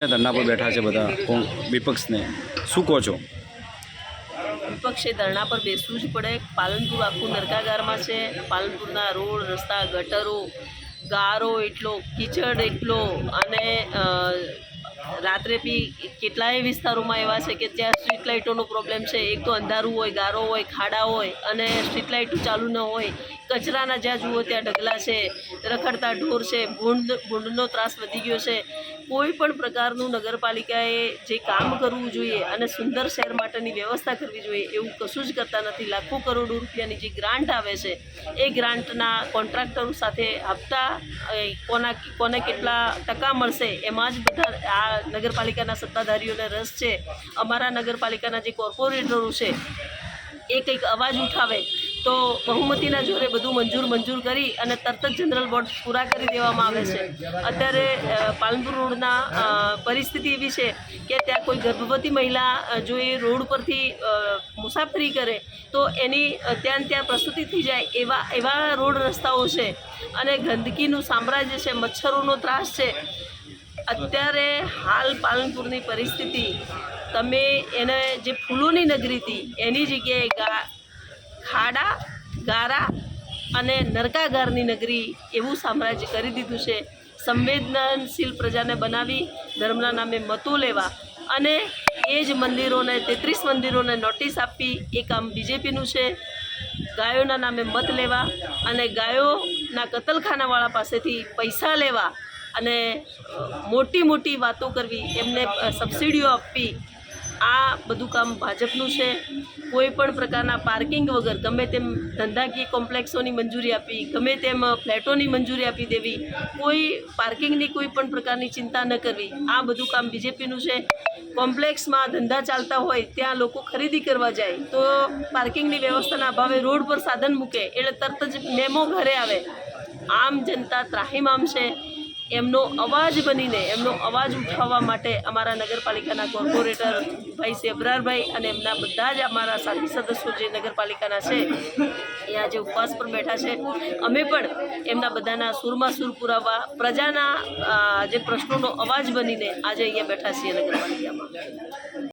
ધરણા પર બેઠા છે બધા વિપક્ષને. શું કહો છો? વિપક્ષે ધરણા પર બેસવું જ પડે. પાલનપુર આખું નરકાગારમાં છે. પાલનપુરના રોડ, રસ્તા, ગટરો, ગારો એટલો, કીચડ એટલો અને રાત્રે બી કેટલાય વિસ્તારોમાં એવા છે કે ત્યાં સ્ટ્રીટ લાઇટોનો પ્રોબ્લેમ છે. એક તો અંધારું હોય, ગારો હોય, ખાડા હોય અને સ્ટ્રીટ લાઇટો ચાલુ ન હોય. કચરાના જ્યાં જુઓ ત્યાં ઢગલા છે, રખડતા ઢોર છે, ભૂંડ, ભૂંડનો ત્રાસ વધી ગયો છે. કોઈ પણ પ્રકારનું નગરપાલિકાએ જે કામ કરવું જોઈએ અને સુંદર શહેર માટેની વ્યવસ્થા કરવી જોઈએ એવું કશું જ કરતા નથી. લાખો કરોડો રૂપિયાની જે ગ્રાન્ટ આવે છે, એ ગ્રાન્ટના કોન્ટ્રાક્ટરો સાથે આપતા કોના, કોને કેટલા ટકા મળશે એમાં જ બધા આ નગરપાલિકાના સત્તાધારીઓને રસ છે. અમારા નગરપાલિકાના જે કોર્પોરેટરો છે, એ કંઈક અવાજ ઉઠાવે તો બહુમતીના જોરે બધું મંજૂર મંજૂર કરી અને તરત જ જનરલ વોર્ડ પૂરા કરી દેવામાં આવે છે. અત્યારે પાલનપુર રોડના પરિસ્થિતિ એવી છે કે ત્યાં કોઈ ગર્ભવતી મહિલા જો એ રોડ પરથી મુસાફરી કરે, તો એની ત્યાં ત્યાં પ્રસૂતિ થઈ જાય એવા એવા રોડ રસ્તાઓ છે. અને ગંદકીનું સામ્રાજ્ય છે, મચ્છરોનો ત્રાસ છે. અત્યારે હાલ પાલનપુરની પરિસ્થિતિ, તમે એને જે ફૂલોની નગરી હતી, એની જગ્યાએ ગા ખાડા, ગારા અને નરકાગારની નગરી એવું સામ્રાજ્ય કરી દીધું છે. સંવેદનશીલ પ્રજાને બનાવી ધર્મના નામે મતો લેવા અને એ જ મંદિરોને, તેત્રીસ મંદિરોને નોટિસ આપવી એ કામ બીજેપીનું છે. ગાયોના નામે મત લેવા અને ગાયોના કતલખાનાવાળા પાસેથી પૈસા લેવા અને મોટી મોટી વાતો કરવી, એમને સબસિડીઓ આપવી આ બધું કામ ભાજપનું છે. કોઈ પણ પ્રકારના પાર્કિંગ વગર, ગમે તેમ ધંધાકીય કોમ્પ્લેક્સોની મંજૂરી આપી, ગમે તેમ ફ્લેટોની મંજૂરી આપી દેવી, કોઈ પાર્કિંગની કોઈ પણ પ્રકારની ચિંતા ન કરવી. આ બધું કામ બીજેપીનું છે. કોમ્પ્લેક્સમાં ધંધા ચાલતા હોય, ત્યાં લોકો ખરીદી કરવા જાય, તો પાર્કિંગની વ્યવસ્થાના અભાવે રોડ પર સાધન મૂકે, એટલે તરત જ મેમો ઘરે આવે. આમ જનતા ત્રાહીમામ છે. એમનો અવાજ બનીને, એમનો અવાજ ઉઠાવવા માટે અમારા નગરપાલિકાના કોર્પોરેટર ભાઈ સેબરારભાઈ અને એમના બધા જ અમારા સાથી સદસ્યો જે નગરપાલિકાના છે, એ આજે ઉપવાસ પર બેઠા છે. અમે પણ એમના બધાના સુરમાં સુર પુરાવવા, પ્રજાના જે પ્રશ્નોનો અવાજ બનીને આજે અહીંયા બેઠા છીએ નગરપાલિકામાં.